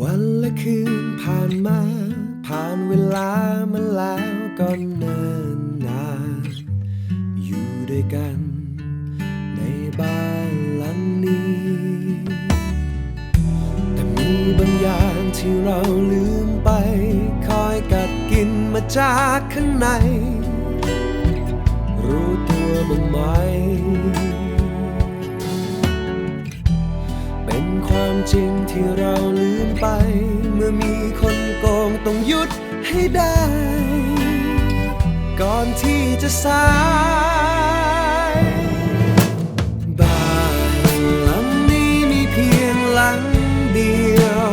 วันและคืนผ่านมา ผ่านเวลามาแล้วก็เนิ่นนาน อยู่ด้วยกัน ในบ้านหลังนี้ แต่มีบางอย่างที่เราลืมไป คอยกัดกินมาจากข้างใน รู้ตัวบ้างไหม จริงที่เราลืมไป เมื่อมีคนโกงต้องหยุดให้ได้ ก่อนที่จะสายบ้านหลังนี้มีเพียงหลังเดียว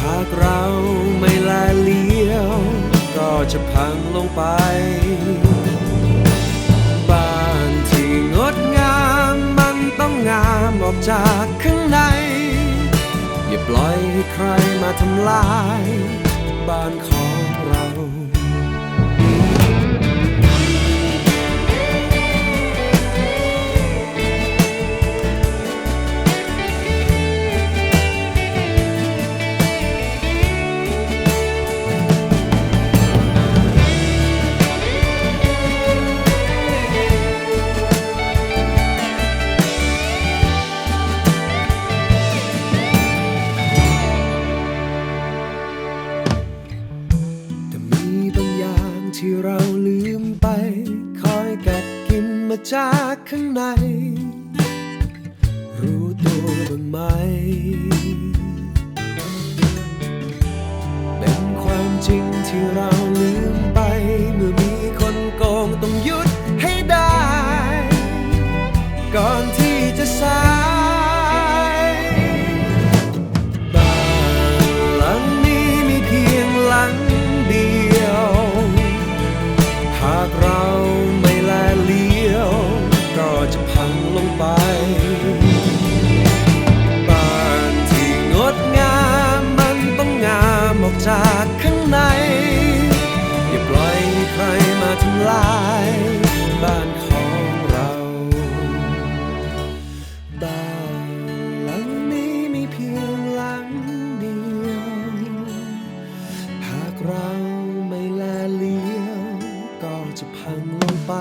หากเราไม่แลเลี้ยว ก็จะพังลงไปบ้านที่งดงามมันต้องงามออกจาก ปล่อยให้ใครมาทำลาย บ้านของเรา ที่เราลืมไป คอยกัดกินมาจากข้างใน รู้ตัวบ้างไหมเป็นความจริงที่เราลืมไปเมื่อมี จากข้างใน อย่าปล่อยให้ใครมาทำลายบ้านของเราบ้านหลังนี้มีเพียงหลังเดียวหากเราไม่แลเลี้ยวก็จะพังลงไป